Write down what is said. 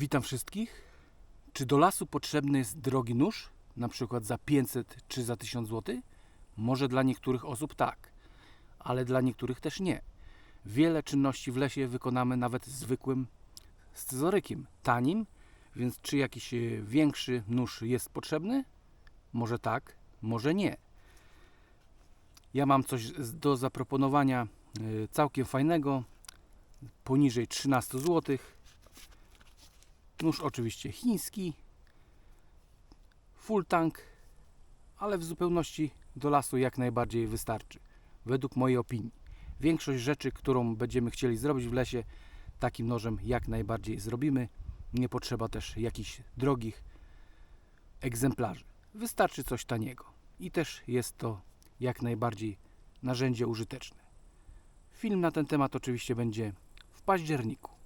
Witam wszystkich. Czy do lasu potrzebny jest drogi nóż, na przykład za 500 czy za 1000 zł? Może dla niektórych osób tak, ale dla niektórych też nie. Wiele czynności w lesie wykonamy nawet zwykłym scyzorykiem, tanim, więc czy jakiś e, większy nóż jest potrzebny? Może tak, może nie. Ja mam coś do zaproponowania e, całkiem fajnego, poniżej 13 zł. Nóż oczywiście chiński, full tank, ale w zupełności do lasu jak najbardziej wystarczy, według mojej opinii. Większość rzeczy, którą będziemy chcieli zrobić w lesie, takim nożem jak najbardziej zrobimy. Nie potrzeba też jakichś drogich egzemplarzy. Wystarczy coś taniego i też jest to jak najbardziej narzędzie użyteczne. Film na ten temat oczywiście będzie w październiku.